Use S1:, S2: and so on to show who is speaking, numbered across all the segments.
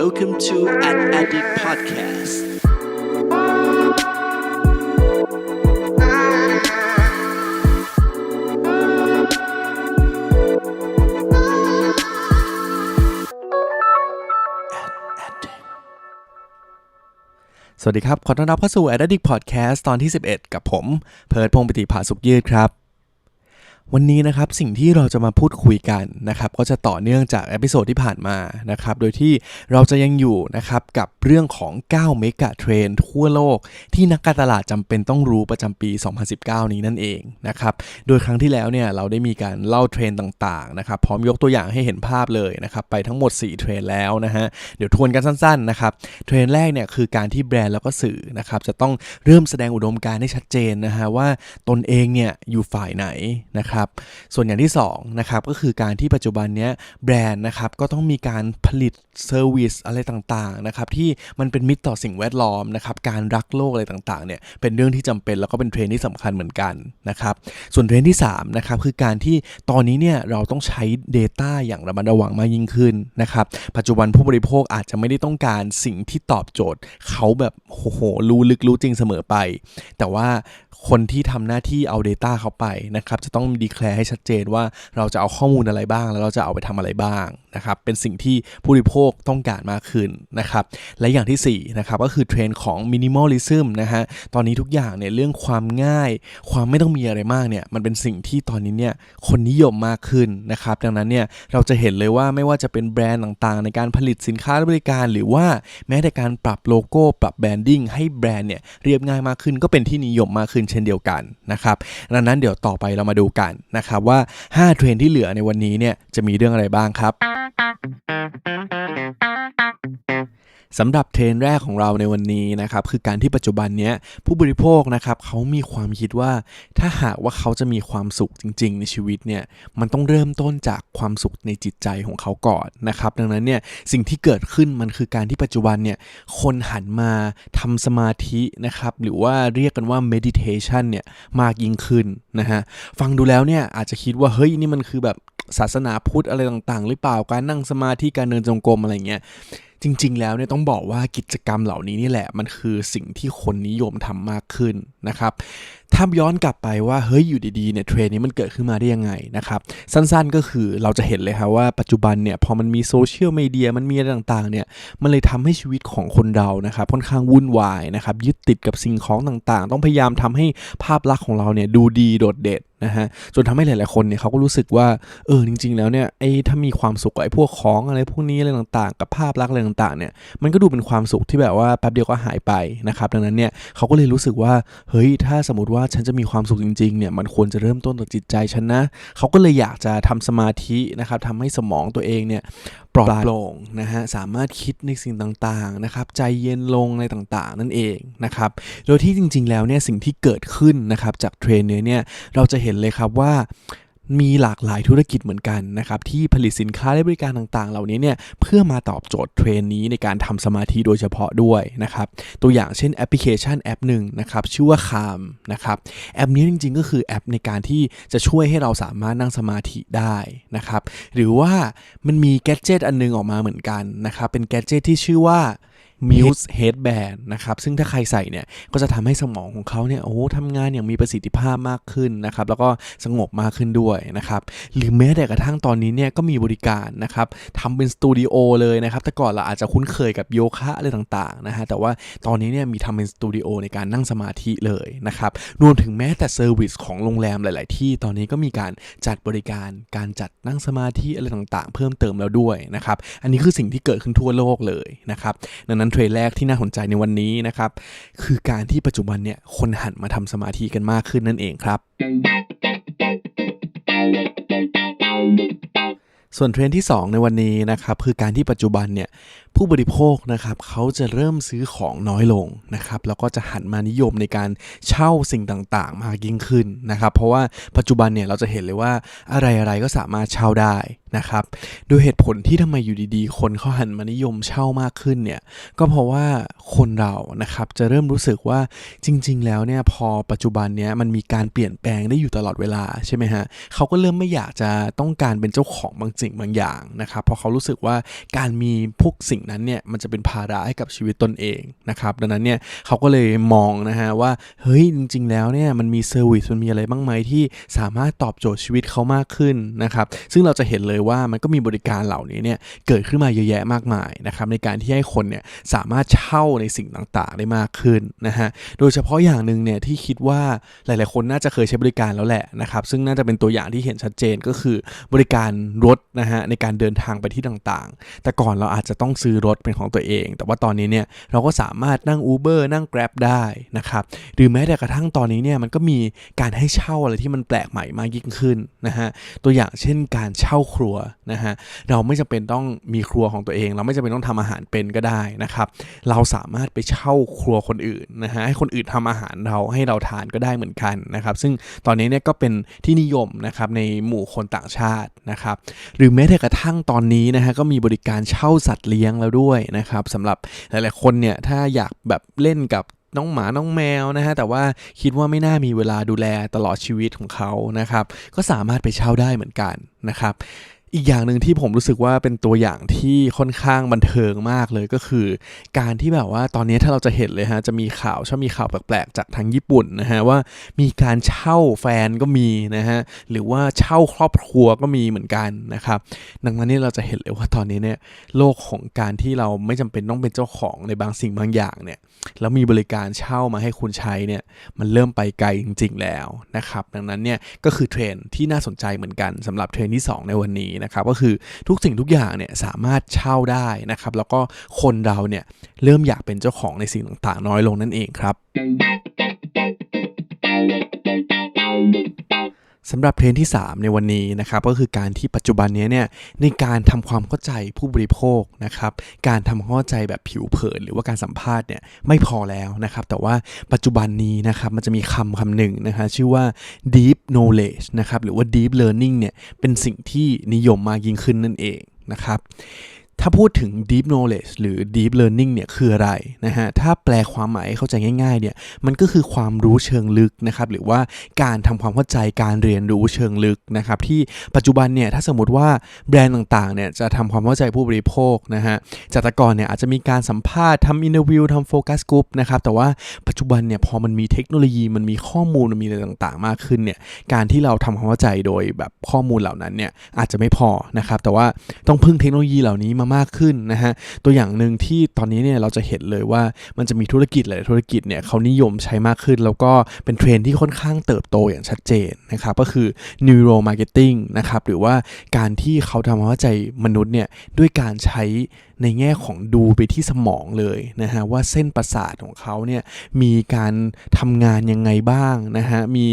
S1: Welcome to An Addict Podcast.
S2: สวัสดีครับ ขอต้อนรับเข้าสู่ Addict Podcast ตอนที่ 11 กับผม เพิร์ดพงศ์ปฏิภาสุขยืดครับ วันนี้นะครับสิ่งที่เราจะมาพูดคุยกันนะครับก็จะต่อเนื่องจากเอพิโซดที่ผ่านมานะครับโดยที่เราจะยังอยู่นะครับกับเรื่องของ 9 เมกะเทรนทั่วโลก ที่นักการตลาดจำเป็นต้องรู้ประจำปี 2019 นี้นั่นเองนะครับโดยครั้งที่แล้วเนี่ยเราได้มีการเล่าเทรนต่างๆนะครับพร้อมยกตัวอย่างให้เห็นภาพเลยนะครับไปทั้งหมด 4 เทรนแล้วนะฮะเดี๋ยวทวนกันสั้นๆนะครับเทรนแรกเนี่ยคือการที่แบรนด์แล้วก็สื่อนะครับจะต้องเริ่มแสดงอุดมการณ์ให้ชัดเจนนะฮะว่าตนเองเนี่ยอยู่ฝ่ายไหนนะครับส่วนอย่างที่2นะครับก็คือการที่ปัจจุบันเนี้ยแบรนด์นะครับก็ต้องมีการผลิตเซอร์วิสอะไรต่างๆนะครับที่มันเป็นมิตรต่อสิ่งแวดล้อมนะครับการรักโลกอะไรต่างๆเนี่ยเป็นเรื่องที่จำเป็นแล้วก็เป็นเทรนที่สำคัญเหมือนกันนะครับส่วนเทรนที่3นะครับคือการที่ตอนนี้เนี่ยเราต้องใช้ Data อย่างระมัดระวังมากยิ่งขึ้นนะครับปัจจุบันผู้บริโภคอาจจะไม่ได้ต้องการสิ่งที่ตอบโจทย์ เขาแบบโหรู้ลึกรู้จริงเสมอไป แต่ว่าคนที่ทำหน้าที่เอา Data เขาไปนะครับจะต้องดีแคลร์ให้ชัดเจนว่าเราจะเอาข้อมูลอะไรบ้าง แล้วเราจะเอาไปทำอะไรบ้างนะครับเป็นสิ่งที่ผู้บริโภคต้องการมากขึ้นนะครับและอย่างที่4นะครับก็คือเทรนด์ของ minimalism นะฮะตอนนี้ทุกอย่างเนี่ยเรื่องความง่าย ความไม่ต้องมีอะไรมากเนี่ยมันเป็นสิ่งที่ตอนนี้เนี่ยคนนิยมมากขึ้นนะครับดังนั้นเนี่ยเราจะเห็นเลยว่าไม่ว่าจะเป็นแบรนด์ต่างๆ ในการผลิตสินค้าและบริการ หรือว่าแม้แต่การปรับโลโก้ปรับแบรนดิ้งให้แบรนด์เนี่ยเรียบง่ายมากขึ้นก็เป็นที่นิยมมากขึ้นเช่นเดียวกันนะครับดังนั้นเดี๋ยวต่อไปเรามาดูกันนะครับว่า 5 เทรนที่เหลือในวันนี้เนี่ยจะมีเรื่องอะไรบ้างครับ สำหรับเทรนแรกของเราในวันนี้นะครับคือการที่ปัจจุบันเนี้ยผู้บริโภคนะครับเขามีความคิดว่า ถ้าหากว่าเขาจะมีความสุขจริง ๆ ในชีวิตเนี่ยมันต้องเริ่มต้นจากความสุขในจิตใจของเขาก่อนนะครับดังนั้นเนี่ยสิ่งที่เกิดขึ้นมันคือการที่ปัจจุบันเนี่ยคนหันมาทำสมาธินะครับหรือว่าเรียกกันว่า meditation เนี่ยมากยิ่งขึ้นนะฮะฟังดูแล้วเนี่ยอาจจะคิดว่าเฮ้ยนี่มันคือแบบศาสนาพุทธอะไรต่างๆ หรือเปล่าการนั่งสมาธิการเดินจงกรมอะไรเงี้ยจริง ๆ แล้วเนี่ยต้องบอกว่ากิจกรรมเหล่านี้นี่แหละ มันคือสิ่งที่คนนิยมทำมากขึ้นนะครับถ้าย้อนกลับไปว่าเฮ้ยอยู่ดีๆเนี่ยเทรนนี้มันเกิดขึ้นมาได้ยังไงนะครับสั้นๆก็คือเราจะเห็นเลยครับว่าปัจจุบันเนี่ยพอมันมีโซเชียลมีเดียมันมีอะไรต่างๆเนี่ยมันเลยทำให้ชีวิตของคนเรานะครับค่อนข้างวุ่นวายนะครับยึดติดกับสิ่งของต่างๆ ต้องพยายามทำให้ภาพลักษณ์ของเราเนี่ยดูดีโดดเด่นนะฮะจนทำให้หลายๆคนเนี่ยเขาก็รู้สึกว่าเออจริง ๆ แล้วเนี่ยไอ้ถ้ามีความสุขไอ้พวกของอะไรพวกนี้อะไรต่างๆ กับภาพลักษณ์อะไรต่างๆเนี่ยมันก็ดูเป็นความสุขที่แบบว่าแป๊บเดียวก็หายไปนะครับดังนั้นเนี่ยเขาก็เลยรู้สึกว่าเฮ้ยถ้าสมมติว่าฉันจะมีความสุขจริงๆเนี่ยมันควรจะเริ่มต้นจากจิตใจฉันนะเขาก็เลยอยากจะทำสมาธินะครับทำให้สมองตัวเองเนี่ยปลอดโปร่งนะฮะสามารถคิดในสิ่งต่างๆนะครับใจเย็นลงอะไรต่างๆ นั่นเองนะครับโดยที่จริง ๆ แล้วเนี่ยสิ่งที่เกิดขึ้นนะครับจากเทรนเนอร์เนี่ยเราจะเห็นเลยครับว่า มีหลากหลายธุรกิจเหมือนกันนะครับที่ผลิตสินค้าและบริการต่างๆ เหล่านี้เนี่ยเพื่อมาตอบโจทย์เทรนนี้ในการทำสมาธิโดยเฉพาะด้วยนะครับตัวอย่างเช่นแอปพลิเคชันแอปหนึ่งนะครับชื่อว่า Calm นะครับแอปนี้จริง ๆ ก็คือแอปในการที่จะช่วยให้เราสามารถนั่งสมาธิได้นะครับหรือว่ามันมีแกดเจิตอันนึงออกมาเหมือนกันนะครับเป็นแกดเจิตที่ชื่อว่า Muse Headband นะครับซึ่งถ้าใครใส่เนี่ยก็จะทำให้สมองของเขาเนี่ยโอ้ทำงานอย่างมีประสิทธิภาพมากขึ้นนะครับแล้วก็สงบมากขึ้นด้วยนะครับหรือแม้แต่กระทั่งตอนนี้เนี่ยก็มีบริการนะครับทำเป็นสตูดิโอเลยนะครับแต่ก่อนเราอาจจะคุ้นเคยกับโยคะอะไรต่างๆนะฮะแต่ว่าตอนนี้เนี่ยมีทำเป็นสตูดิโอในการนั่งสมาธิเลยนะครับรวมถึงแม้แต่เซอร์วิสของโรงแรมหลาย ๆ ที่ตอนนี้ก็มีการจัดบริการการจัดนั่งสมาธิอะไรต่างๆ เพิ่มเติมแล้วด้วยนะครับอันนี้คือสิ่งที่เกิดขึ้นทั่วโลกเลยนะครับดังนั้นเทรนด์แรกที่น่าสนใจในวันนี้นะครับ คือการที่ปัจจุบันเนี่ยคนหันมาทำสมาธิกันมากขึ้นนั่นเองครับ ส่วนเทรนที่ 2 ในวันนี้นะครับคือการที่ปัจจุบันเนี่ย ผู้บริโภคนะครับเขาจะเริ่มซื้อของน้อยลงนะครับแล้วก็จะหันมานิยมในการเช่าสิ่งต่างๆ มากยิ่งขึ้นนะครับ เพราะว่าปัจจุบันเนี่ยเราจะเห็นเลยว่าอะไรๆก็สามารถเช่าได้นะครับโดยเหตุผลที่ทำไมอยู่ดีๆ คนเขาหันมานิยมเช่ามากขึ้นเนี่ยก็เพราะว่าคนเรานะครับจะเริ่มรู้สึกว่าจริง ๆ แล้วเนี่ยพอปัจจุบันเนี้ยมันมีการเปลี่ยนแปลงได้อยู่ตลอดเวลาใช่ไหมฮะเขาก็เริ่มไม่อยากจะต้องการเป็นเจ้าของบางสิ่งบางอย่างนะครับเพราะเขารู้สึกว่าการมีพวกสิ่งนั้นเนี่ยมันจะเป็นภาระให้กับชีวิตตนเองนะครับดังนั้นเนี่ยเขาก็เลยมองนะฮะว่าเฮ้ยจริง ๆ แล้วเนี่ยมันมีเซอร์วิสมันมีอะไรบ้างไหมที่สามารถตอบโจทย์ชีวิตเขามากขึ้นนะครับซึ่งเราจะเห็นเลยว่ามันก็มีบริการเหล่านี้เนี่ยเกิดขึ้นมาเยอะแยะมากมายนะครับในการที่ให้คนเนี่ยสามารถเช่าในสิ่งต่างๆ ได้มากขึ้นนะฮะโดยเฉพาะอย่างหนึ่งเนี่ยที่คิดว่าหลาย ๆ คนน่าจะเคยใช้บริการแล้วแหละนะครับซึ่งน่าจะเป็นตัวอย่างที่เห็นชัดเจนก็คือบริการรถนะฮะในการเดินทางไปที่ต่างๆ แต่ก่อนเราอาจจะต้องซื้อรถเป็นของตัวเอง แต่ว่าตอนนี้เนี่ยเราก็สามารถนั่ง Uber นั่ง Grab ได้นะครับหรือแม้แต่กระทั่งตอนนี้เนี่ยมันก็มีการให้เช่าอะไรที่มันแปลกใหม่มากยิ่งขึ้นนะฮะตัวอย่างเช่นการเช่าครัวนะฮะเราไม่จำเป็นต้องมีครัวของตัวเอง เราไม่จำเป็นต้องทำอาหารเป็นก็ได้นะครับเราสามารถไปเช่าครัวคนอื่นนะฮะให้คนอื่นทำอาหารเราให้เราทานก็ได้เหมือนกันนะครับซึ่งตอนนี้เนี่ยก็เป็นที่นิยมนะครับในหมู่คนต่างชาตินะครับหรือแม้แต่กระทั่งตอนนี้นะฮะก็มีบริการเช่าสัตว์เลี้ยงแล้วด้วยนะครับสำหรับหลายๆคนเนี่ยถ้าอยากแบบเล่นกับน้องหมาน้องแมวนะฮะแต่ว่าคิดว่าไม่น่ามีเวลาดูแลตลอดชีวิตของเขานะครับ ก็สามารถไปเช่าได้เหมือนกันนะครับ อีกอย่างหนึ่งที่ผมรู้สึกว่าเป็นตัวอย่างที่ค่อนข้างบันเทิงมากเลยก็คือ การที่แบบว่าตอนนี้ถ้าเราจะเห็นเลยฮะจะมีข่าวชอบมีข่าวแปลกๆจากทางญี่ปุ่นนะฮะว่ามีการเช่าแฟนก็มีนะฮะหรือว่าเช่าครอบครัวก็มีเหมือนกันนะครับดังนั้นนี่เราจะเห็นเลยว่าตอนนี้เนี่ยโลกของการที่เราไม่จำเป็นต้องเป็นเจ้าของในบางสิ่งบางอย่างเนี่ยแล้วมีบริการเช่ามาให้คุณใช้เนี่ยมันเริ่มไปไกลจริง ๆ แล้วนะครับดังนั้นเนี่ยก็คือเทรนที่น่าสนใจเหมือนกันสำหรับเทรนที่ 2 ในวันนี้นะครับก็คือทุกสิ่งทุกอย่างเนี่ยสามารถเช่าได้นะครับ แล้วก็คนเราเนี่ยเริ่มอยากเป็นเจ้าของในสิ่งต่างๆ น้อยลงนั่นเองครับ สำหรับเทรนด์ที่ 3 ในวันนี้นะครับก็คือการที่ปัจจุบันนี้เนี่ยในการทำความเข้าใจผู้บริโภคนะครับการทำความเข้าใจแบบผิวเผิน หรือว่าการสัมภาษณ์เนี่ยไม่พอแล้วนะครับแต่ว่าปัจจุบันนี้นะครับมันจะมีคำคำหนึ่งนะฮะชื่อว่า deep knowledge นะครับหรือว่า deep learning เนี่ยเป็นสิ่งที่นิยมมากยิ่งขึ้นนั่นเองนะครับ ถ้าพูดถึง deep knowledge หรือ deep learning เนี่ยคืออะไรนะฮะ ถ้าแปลความหมายเข้าใจง่ายๆ เนี่ย มันก็คือความรู้เชิงลึกนะครับ หรือว่าการทำความเข้าใจการเรียนรู้เชิงลึกนะครับ ที่ปัจจุบันเนี่ย ถ้าสมมติว่าแบรนด์ต่างๆ เนี่ย จะทำความเข้าใจผู้บริโภคนะฮะ จากแต่ก่อนเนี่ยอาจจะมีการสัมภาษณ์ทำอินเตอร์วิวทำโฟกัสกลุ่มนะครับ แต่ว่าปัจจุบันเนี่ยพอมันมีเทคโนโลยี มันมีข้อมูล มันมีอะไรต่างๆ มากขึ้นเนี่ย การที่เราทำความเข้าใจโดยแบบข้อมูลเหล่านั้นเนี่ยอาจจะไม่พอนะครับ แต่ว่าต้องพึ่งเทคโนโลยีเหล่านี้มามากขึ้นนะฮะตัวอย่างหนึ่งที่ตอนนี้เนี่ยเราจะเห็นเลยว่ามันจะมีธุรกิจหลายธุรกิจเนี่ยเขานิยมใช้มากขึ้น แล้วก็เป็นเทรนที่ค่อนข้างเติบโตอย่างชัดเจนนะครับก็คือ neuro marketing นะครับหรือว่าการที่เขาทำความเข้าใจมนุษย์เนี่ยด้วยการใช้ในแง่ของดูไปที่สมองเลยนะฮะว่าเส้นประสาทของเขาเนี่ยมีการทำงานยังไงบ้างนะฮะมี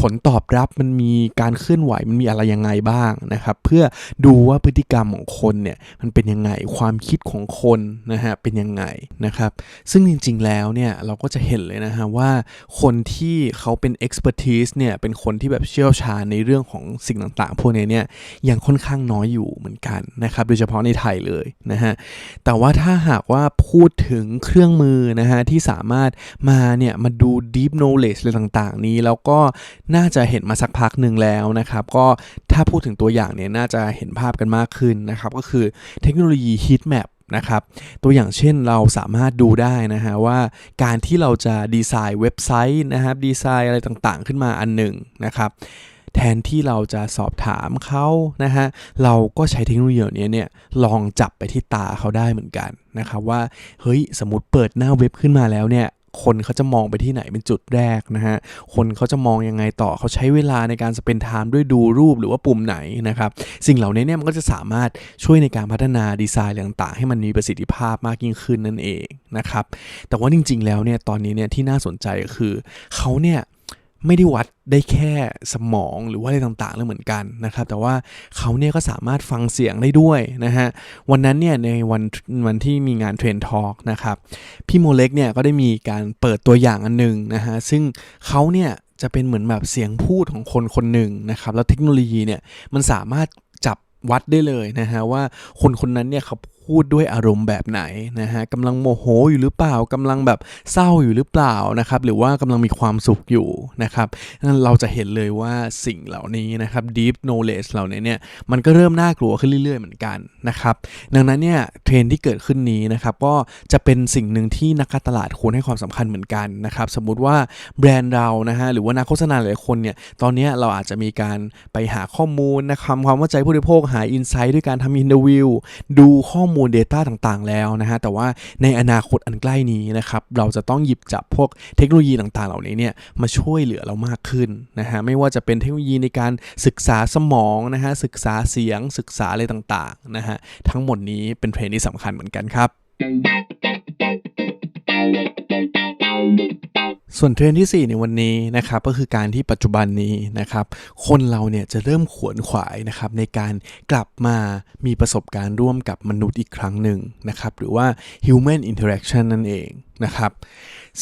S2: ผลตอบรับมันมีการเคลื่อนไหวมันมีอะไรยังไงบ้างนะครับเพื่อดูว่าพฤติกรรมของคนเนี่ยมันเป็นยังไงความคิดของคนนะฮะเป็นยังไงนะครับซึ่งจริงๆแล้วเนี่ยเราก็จะเห็นเลยนะฮะว่าคนที่เขาเป็น expertise เนี่ยเป็นคนที่แบบเชี่ยวชาญในเรื่องของสิ่งต่างๆ พวกนี้เนี่ยยังค่อนข้างน้อยอยู่เหมือนกันนะครับโดยเฉพาะในไทยเลยนะฮะแต่ว่าถ้าหากว่าพูดถึงเครื่องมือนะฮะที่สามารถมาเนี่ยมาดู deep knowledge อะไรต่างๆ นี้ แล้วก็น่าจะเห็นมาสักพักหนึ่งแล้วนะครับ ก็ถ้าพูดถึงตัวอย่างเนี่ยน่าจะเห็นภาพกันมากขึ้นนะครับ ก็คือเทคโนโลยี heat map นะครับตัวอย่างเช่นเราสามารถดูได้นะฮะว่าการที่เราจะดีไซน์เว็บไซต์นะครับดีไซน์อะไรต่างๆ ขึ้นมาอันหนึ่งนะครับ แทนที่เราจะสอบถามเขานะฮะเราก็ใช้เทคโนโลยีนี้เนี่ยลองจับไปที่ตาเขาได้เหมือนกันนะครับว่าเฮ้ยสมมติเปิดหน้าเว็บขึ้นมาแล้วเนี่ยคนเขาจะมองไปที่ไหนเป็นจุดแรกนะฮะ คนเขาจะมองยังไงต่อ เขาใช้เวลาในการสเปนไทม์ด้วยดูรูปหรือว่าปุ่มไหนนะครับ สิ่งเหล่านี้เนี่ยมันก็จะสามารถช่วยในการพัฒนาดีไซน์ต่างๆ ให้มันมีประสิทธิภาพมากยิ่งขึ้นนั่นเองนะครับ แต่ว่าจริงๆแล้วเนี่ยตอนนี้เนี่ยที่น่าสนใจก็คือเขาเนี่ย ไม่ได้วัดได้แค่สมองหรือว่าอะไรต่างๆแล้วเหมือนกันนะครับ แต่ว่าเขาเนี่ยก็สามารถฟังเสียงได้ด้วยนะฮะ วันนั้นเนี่ยในวันวันที่มีงานเทรนทอล์กนะครับ พี่โมเล็กเนี่ยก็ได้มีการเปิดตัวอย่างอันหนึ่งนะฮะ ซึ่งเขาเนี่ยจะเป็นเหมือนแบบเสียงพูดของคนคนหนึ่งนะครับ แล้วเทคโนโลยีเนี่ยมันสามารถจับวัดได้เลยนะฮะว่าคนคนนั้นเนี่ยเขาพพูดด้วยอารมณ์แบบไหนนะฮะกำลังโมโหอยู่หรือเปล่ากำลังแบบเศร้าอยู่หรือเปล่านะครับหรือว่ากำลังมีความสุขอยู่นะครับนั่นเราจะเห็นเลยว่าสิ่งเหล่านี้นะครับ deep knowledge เหล่านี้เนี่ยมันก็เริ่มน่ากลัวขึ้นเรื่อย ๆ เหมือนกันนะครับดังนั้นเนี่ยเทรนที่เกิดขึ้นนี้นะครับก็จะเป็นสิ่งหนึ่งที่นักการตลาดควรให้ความสำคัญเหมือนกันนะครับสมมุติว่าแบรนด์เรานะฮะหรือว่านักโฆษณาหลายคนเนี่ยตอนนี้เราอาจจะมีการไปหาข้อมูลนะครับความเข้าใจผู้บริโภคหาอินไซต์ด้วยการทำอินเทอร์วิวดูข้อมูล Data ต่างๆ แล้วนะฮะ แต่ว่าในอนาคตอันใกล้นี้นะครับ เราจะต้องหยิบจับพวกเทคโนโลยีต่างๆ เหล่านี้เนี่ยมาช่วยเหลือเรามากขึ้นนะฮะ ไม่ว่าจะเป็นเทคโนโลยีในการศึกษาสมองนะฮะ ศึกษาเสียง ศึกษาอะไรต่างๆ นะฮะ ทั้งหมดนี้เป็นเทรนด์ที่สำคัญเหมือนกันครับ ส่วนเทรนที่ 4 ในวันนี้นะครับก็คือการที่ปัจจุบันนี้นะครับคนเราเนี่ยจะเริ่มขวนขวายนะครับในการกลับมามีประสบการณ์ร่วมกับมนุษย์อีกครั้งหนึ่งนะครับหรือว่า human interaction นั่นเองนะครับ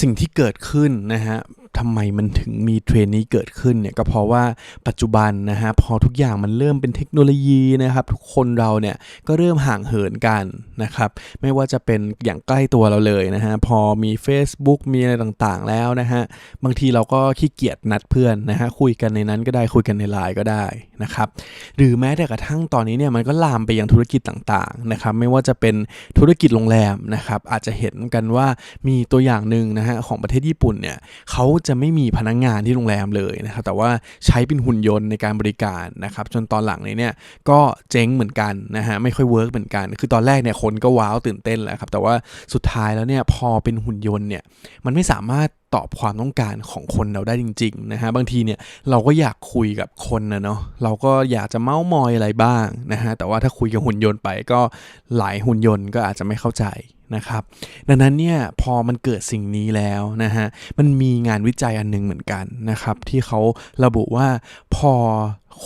S2: สิ่งที่เกิดขึ้นนะฮะ ทำไมมันถึงมีเทรนนี้เกิดขึ้นเนี่ยก็เพราะว่าปัจจุบันนะฮะพอทุกอย่างมันเริ่มเป็นเทคโนโลยีนะครับทุกคนเราเนี่ยก็เริ่มห่างเหินกันนะครับไม่ว่าจะเป็นอย่างใกล้ตัวเราเลยนะฮะพอมี Facebook มีอะไรต่างๆ แล้วนะฮะบางทีเราก็ขี้เกียจนัดเพื่อนนะฮะคุยกันในนั้นก็ได้คุยกันในไลน์ก็ได้นะครับหรือแม้แต่กระทั่งตอนนี้เนี่ยมันก็ลามไปยังธุรกิจต่างๆนะครับไม่ว่าจะเป็นธุรกิจโรงแรมนะครับอาจจะเห็นกันว่ามีตัวอย่างหนึ่งนะฮะของประเทศญี่ปุ่นเนี่ยเขาจะไม่มีพนักงงานที่โรงแรมเลยนะครับแต่ว่าใช้เป็นหุ่นยนต์ในการบริการนะครับจนตอนหลังนเนี่ยก็เจ๊งเหมือนกันนะฮะไม่ค่อยเวิร์กเหมือนกัน คือตอนแรกเนี่ยคนก็ว้าวตื่นเต้นแหละครับแต่ว่าสุดท้ายแล้วเนี่ยพอเป็นหุ่นยนต์เนี่ยมันไม่สามารถตอบความต้องการของคนเราได้จริงๆนะฮะบางทีเนี่ยเราก็อยากคุยกับคนนะเนาะเราก็อยากจะเม้ามอยอะไรบ้างนะฮะแต่ว่าถ้าคุยกับหุ่นยนต์ไปก็หลายหุ่นยนต์ก็อาจจะไม่เข้าใจ นะครับ ดังนั้นเนี่ยพอมันเกิดสิ่งนี้แล้วนะฮะมันมีงานวิจัยอันหนึงเหมือนกันนะครับ ที่เขาระบุว่าพอ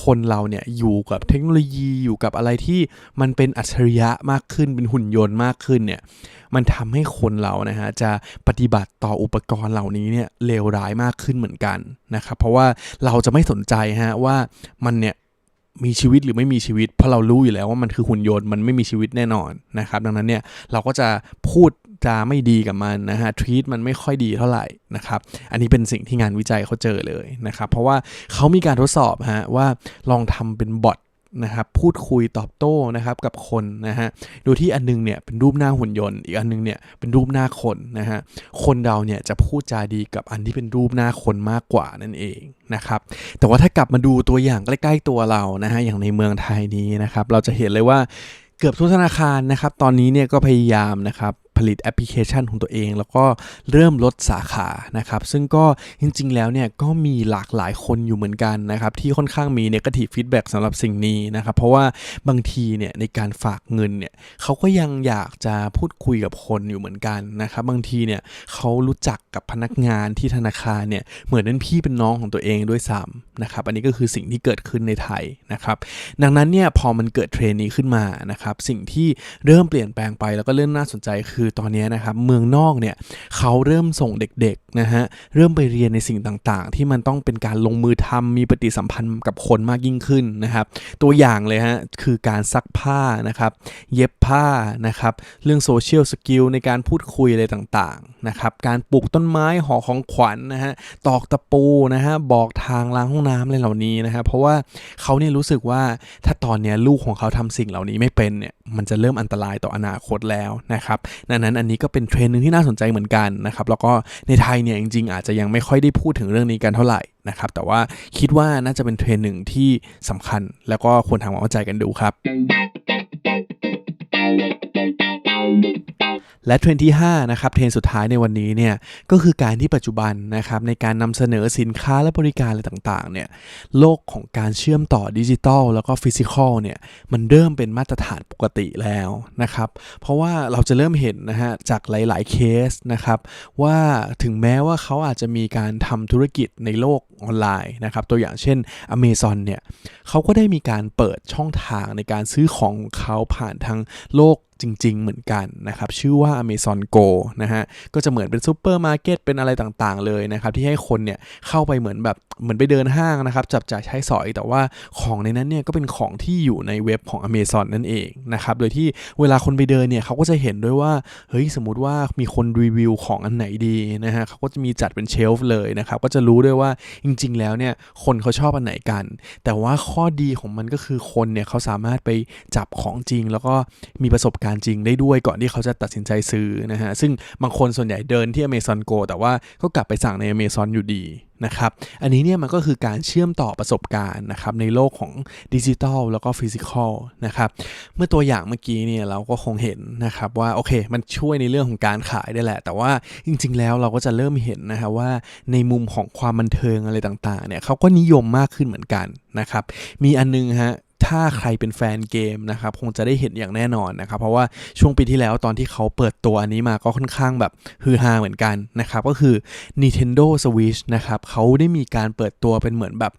S2: คนเราเนี่ยอยู่กับเทคโนโลยีอยู่กับอะไรที่มันเป็นอัจฉริยะมากขึ้นเป็นหุ่นยนต์มากขึ้นเนี่ยมันทำให้คนเรานะฮะจะปฏิบัติต่ออุปกรณ์เหล่านี้เนี่ยเลวร้ายมากขึ้นเหมือนกันนะครับเพราะว่าเราจะไม่สนใจฮะว่ามันเนี่ย มีชีวิตหรือไม่มีชีวิต เพราะเรารู้อยู่แล้วว่ามันคือหุ่นยนต์มันไม่มีชีวิตแน่นอนนะครับ ดังนั้นเนี่ยเราก็จะพูดจะไม่ดีกับมันนะฮะทวีตมันไม่ค่อยดีเท่าไหร่นะครับ อันนี้เป็นสิ่งที่งานวิจัยเขาเจอเลยนะครับ เพราะว่าเขามีการทดสอบฮะว่าลองทำเป็นบอท นะครับพูดคุยตอบโต้นะครับกับคนนะฮะโดยที่อันนึงเนี่ยเป็นรูปหน้าหุ่นยนต์ อีกอันนึงเนี่ยเป็นรูปหน้าคนนะฮะคนเราเนี่ยจะพูดจาดีกับอันที่เป็นรูปหน้าคนมากกว่านั่นเองนะครับแต่ว่าถ้ากลับมาดูตัวอย่างใกล้ๆตัวเรานะฮะอย่างในเมืองไทยนี้นะครับเราจะเห็นเลยว่าเกือบทุกธนาคารนะครับตอนนี้เนี่ยก็พยายามนะครับ ผลิตแอปพลิเคชันของตัวเอง แล้วก็เริ่มลดสาขานะครับ ซึ่งก็จริง ๆ แล้วเนี่ยก็มีหลากหลายคนอยู่เหมือนกันนะครับที่ค่อนข้างมีเนกาทีฟฟีดแบ็กสำหรับสิ่งนี้นะครับ เพราะว่าบางทีเนี่ยในการฝากเงินเนี่ยเขาก็ยังอยากจะพูดคุยกับคนอยู่เหมือนกันนะครับบางทีเนี่ยเขารู้จักกับพนักงานที่ธนาคารเนี่ยเหมือนเป็นพี่เป็นน้องของตัวเองด้วยซ้ำนะครับ อันนี้ก็คือสิ่งที่เกิดขึ้นในไทยนะครับ ดังนั้นเนี่ยพอมันเกิดเทรนนี้ขึ้นมานะครับสิ่งที่เริ่มเปลี่ยนแปลงไปแล้วก็เริ่มน่าสนใจคือตอนนี้นะครับเมืองนอกเนี่ยเขาเริ่มส่งเด็กๆนะฮะเริ่มไปเรียนในสิ่งต่างๆ ที่มันต้องเป็นการลงมือทำมีปฏิสัมพันธ์กับคนมากยิ่งขึ้นนะครับ ตัวอย่างเลยฮะคือการซักผ้านะครับเย็บผ้านะครับเรื่องโซเชียลสกิลในการพูดคุยอะไรต่างๆนะครับการปลูกต้นไม้ห่อของขวัญนนะฮะตอกตะปูนะฮะบอกทางล้างห้องน้ำอะไรเหล่านี้นะฮะเพราะว่าเขาเนี่ยรู้สึกว่าถ้าตอนเนี้ยลูกของเขาทำสิ่งเหล่านี้ไม่เป็นเนี่ยมันจะเริ่มอันตรายต่ออนาคตแล้วนะครับดังนั้นอันนี้ก็เป็นเทรนด์หนึ่งที่น่าสนใจเหมือนกันนะครับแล้วก็ในไทยเนี่ยจริงๆอาจจะยังไม่ค่อยได้พูดถึงเรื่องนี้กันเท่าไหร่นะครับแต่ว่าคิดว่าน่าจะเป็นเทรนด์หนึ่งที่สำคัญ แล้วก็ควรทำความเข้าใจกันดูครับ และเทรนที่5นะครับเทรนสุดท้ายในวันนี้เนี่ยก็คือการที่ปัจจุบันนะครับในการนำเสนอสินค้าและบริการอะไรต่างๆเนี่ยโลกของการเชื่อมต่อดิจิทัลแล้วก็ฟิสิกอลเนี่ยมันเริ่มเป็นมาตรฐานปกติแล้วนะครับเพราะว่าเราจะเริ่มเห็นนะฮะจากหลาย ๆ เคสนะครับว่าถึงแม้ว่าเขาอาจจะมีการทำธุรกิจในโลกออนไลน์นะครับตัวอย่างเช่น Amazon เนี่ยเขาก็ได้มีการเปิดช่องทางในการซื้อของเขาผ่านทางโลก จริง ๆ เหมือนกันนะครับ ชื่อว่า Amazon Go นะฮะ ก็จะเหมือนเป็นซูเปอร์มาร์เก็ตเป็นอะไรต่างๆ เลยนะครับ ที่ให้คนเนี่ยเข้าไปเหมือนแบบเหมือนไปเดินห้างนะครับ จับจ่ายใช้สอย แต่ว่าของในนั้นเนี่ยก็เป็นของที่อยู่ในเว็บของ Amazon นั่นเองนะครับ โดยที่เวลาคนไปเดินเนี่ยเขาก็จะเห็นด้วยว่าเฮ้ยสมมติว่ามีคนรีวิวของอันไหนดีนะฮะเขาก็จะมีจัดเป็นเชลฟ์เลยนะครับ ก็จะรู้ด้วยว่าจริง ๆ แล้วเนี่ยคนเขาชอบอันไหนกัน แต่ว่าข้อดีของมันก็คือคนเนี่ยเขาสามารถไปจับของจริง แล้วก็มีประสบการณ์จริงได้ด้วยก่อนที่เขาจะตัดสินใจซื้อนะฮะซึ่งบางคนส่วนใหญ่เดินที่ Amazon Go แต่ว่าก็กลับไปสั่งใน Amazon อยู่ดีนะครับอันนี้เนี่ยมันก็คือการเชื่อมต่อประสบการณ์นะครับในโลกของดิจิทัลแล้วก็ฟิสิกอลนะครับเมื่อตัวอย่างเมื่อกี้เนี่ยเราก็คงเห็นนะครับว่าโอเคมันช่วยในเรื่องของการขายได้แหละ แต่ว่าจริง ๆ แล้วเราก็จะเริ่มเห็นนะครับว่าในมุมของความบันเทิงอะไรต่างๆเนี่ยเขาก็นิยมมากขึ้นเหมือนกันนะครับมีอันนึงฮะ ถ้าใครเป็นแฟนเกมนะครับคงจะได้เห็นอย่างแน่นอนนะครับ เพราะว่าช่วงปีที่แล้วตอนที่เขาเปิดตัวอันนี้มาก็ค่อนข้างแบบฮือฮาเหมือนกันนะครับก็คือ Nintendo Switch นะครับเขาได้มีการเปิดตัวเป็นเหมือนแบบ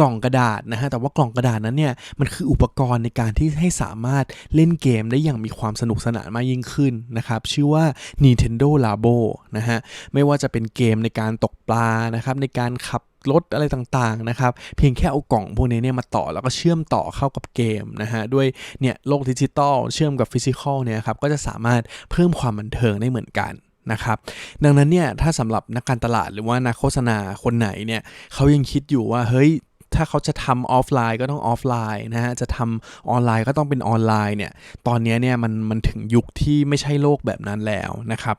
S2: กล่องกระดาษนะฮะแต่ว่ากล่องกระดาษนั้นเนี่ยมันคืออุปกรณ์ในการที่ให้สามารถเล่นเกมได้อย่างมีความสนุกสนานมากยิ่งขึ้นนะครับชื่อว่า Nintendo Labo นะฮะไม่ว่าจะเป็นเกมในการตกปลานะครับในการขับ รถอะไรต่างๆนะครับ เพียงแค่เอากล่องพวกนี้เนี่ยมาต่อแล้วก็เชื่อมต่อเข้ากับเกมนะฮะ ด้วยเนี่ยโลกดิจิตอลเชื่อมกับฟิสิกอลเนี่ยครับ ก็จะสามารถเพิ่มความบันเทิงได้เหมือนกันนะครับดังนั้นเนี่ยถ้าสำหรับนักการตลาดหรือว่านักโฆษณาคนไหนเนี่ยเขายังคิดอยู่ว่าเฮ้ยถ้าเขาจะทำออฟไลน์ก็ต้องออฟไลน์นะฮะ จะทำออนไลน์ก็ต้องเป็นออนไลน์เนี่ย ตอนนี้เนี่ยมันมันถึงยุคที่ไม่ใช่โลกแบบนั้นแล้วนะครับ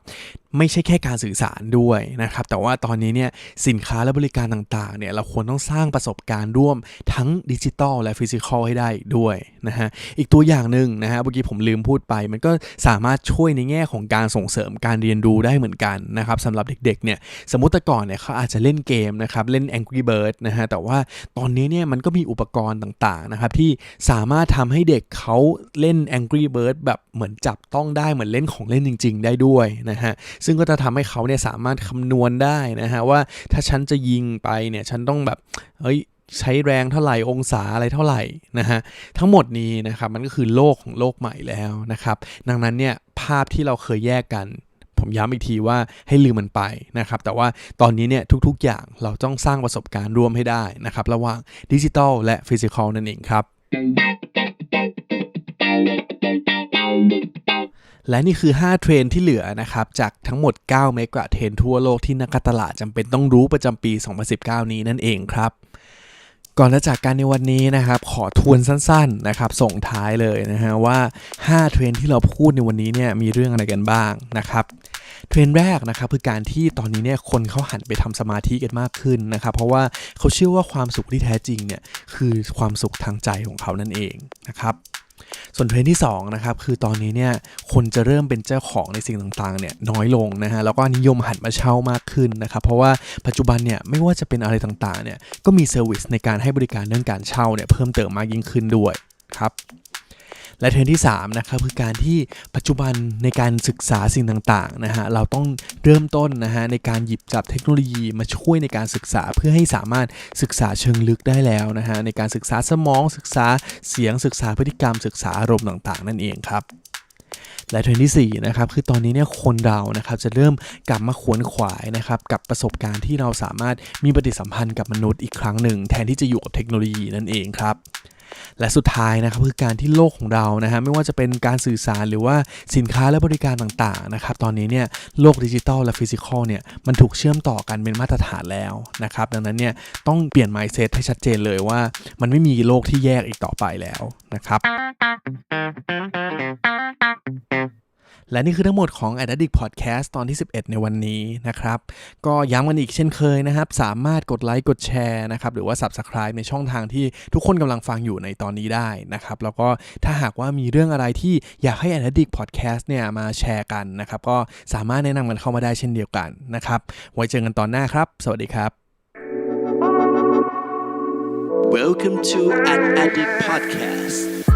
S2: ไม่ใช่แค่การสื่อสารด้วยนะครับแต่ว่าตอนนี้เนี่ยสินค้าและบริการต่างๆเนี่ยเราควรต้องสร้างประสบการณ์ร่วมทั้งดิจิตอลและฟิสิกอลให้ได้ด้วยนะฮะอีกตัวอย่างหนึ่งนะฮะเมื่อกี้ผมลืมพูดไป มันก็สามารถช่วยในแง่ของการส่งเสริมการเรียนรู้ได้เหมือนกันนะครับสำหรับเด็กๆเนี่ยสมมติแต่ก่อนเนี่ยเขาอาจจะเล่นเกมนะครับเล่น Angry Bird นะฮะแต่ว่าตอนนี้เนี่ยมันก็มีอุปกรณ์ต่างๆนะครับที่สามารถทำให้เด็กเขาเล่น Angry Bird แบบเหมือนจับต้องได้เหมือนเล่นของเล่นจริง ๆ ได้ด้วยนะฮะซึ่งก็จะทำให้เขาเนี่ยสามารถคำนวณได้นะฮะว่าถ้าฉันจะยิงไปเนี่ยฉันต้องแบบเฮ้ยใช้แรงเท่าไหร่องศาอะไรเท่าไหร่นะฮะทั้งหมดนี้นะครับมันก็คือโลกของโลกใหม่แล้วนะครับดังนั้นเนี่ยภาพที่เราเคยแยกกัน ผมย้ำอีกทีว่าให้ลืมมันไปนะครับแต่ว่าตอนนี้เนี่ยทุกๆอย่างเราต้องสร้างประสบการณ์ร่วมให้ได้นะครับระหว่างดิจิทัลและฟิสิกอลนั่นเองครับ และนี่คือ 5 เทรนด์ที่เหลือนะครับ จากทั้งหมด 9 เมกะเทรนทั่วโลกที่นักการตลาดจำเป็นต้องรู้ประจำปี 2019 นี้นั่นเองครับ ก่อนจะจากการในวันนี้นะครับ ขอทวนสั้นๆนะครับ ส่งท้ายเลยนะฮะว่า 5 เทรนด์ที่เราพูดในวันนี้เนี่ยมีเรื่องอะไรกันบ้างนะครับเทรนด์แรกนะครับคือการที่ตอนนี้เนี่ยคนเขาหันไปทำสมาธิกันมากขึ้นนะครับ เพราะว่าเขาเชื่อว่าความสุขที่แท้จริงเนี่ยคือความสุขทางใจของเขานั่นเองนะครับ ส่วนเทรนที่2นะครับคือตอนนี้เนี่ยคนจะเริ่มเป็นเจ้าของในสิ่งต่างๆเนี่ยน้อยลงนะฮะแล้วก็นิยมหันมาเช่ามากขึ้นนะครับเพราะว่าปัจจุบันเนี่ยไม่ว่าจะเป็นอะไรต่างๆเนี่ยก็มีเซอร์วิสในการให้บริการเรื่องการเช่าเนี่ยเพิ่มเติมมากยิ่งขึ้นด้วยครับ และเทรนที่3นะครับคือการที่ปัจจุบันในการศึกษาสิ่งต่างๆนะฮะเราต้องเริ่มต้นนะฮะในการหยิบจับเทคโนโลยีมาช่วยในการศึกษาเพื่อให้สามารถศึกษาเชิงลึกได้แล้วนะฮะในการศึกษาสมองศึกษาเสียงศึกษาพฤติกรรมศึกษาอารมณ์ต่าง ๆ นั่นเองครับและเทรนที่4นะครับคือตอนนี้เนี่ยคนเรานะครับจะเริ่มกลับมาขวนขวายนะครับกับประสบการณ์ที่เราสามารถมีปฏิสัมพันธ์กับมนุษย์อีกครั้งหนึ่ง แทนที่จะอยู่กับเทคโนโลยีนั่นเองครับ และสุดท้ายนะครับคือการที่โลกของเรานะฮะไม่ว่าจะเป็นการสื่อสารหรือว่าสินค้าและบริการต่างๆนะครับตอนนี้เนี่ยโลกดิจิทัลและฟิสิกอลเนี่ยมันถูกเชื่อมต่อกันเป็นมาตรฐานแล้วนะครับดังนั้นเนี่ยต้องเปลี่ยน mindset ให้ชัดเจนเลยว่า มันไม่มีโลกที่แยกอีกต่อไปแล้วนะครับ และนี่คือทั้งหมดของ a d d i c t Podcast ตอนที่ 11 ในวันนี้นะครับ ก็ย้ำกันอีกเช่นเคยนะครับ สามารถกดไลค์กดแชร์นะครับ หรือว่า Subscribe ในช่องทางที่ทุกคนกำลังฟังอยู่ในตอนนี้ได้นะครับ แล้วก็ถ้าหากว่ามีเรื่องอะไรที่อยากให้ a d d i c t Podcast เนี่ยมาแชร์กันนะครับ ก็สามารถแนะนำกันเข้ามาได้เช่นเดียวกันนะครับ ไว้เจอกันตอนหน้าครับ สวัสดีครับ
S1: Welcome to an Addict Podcast.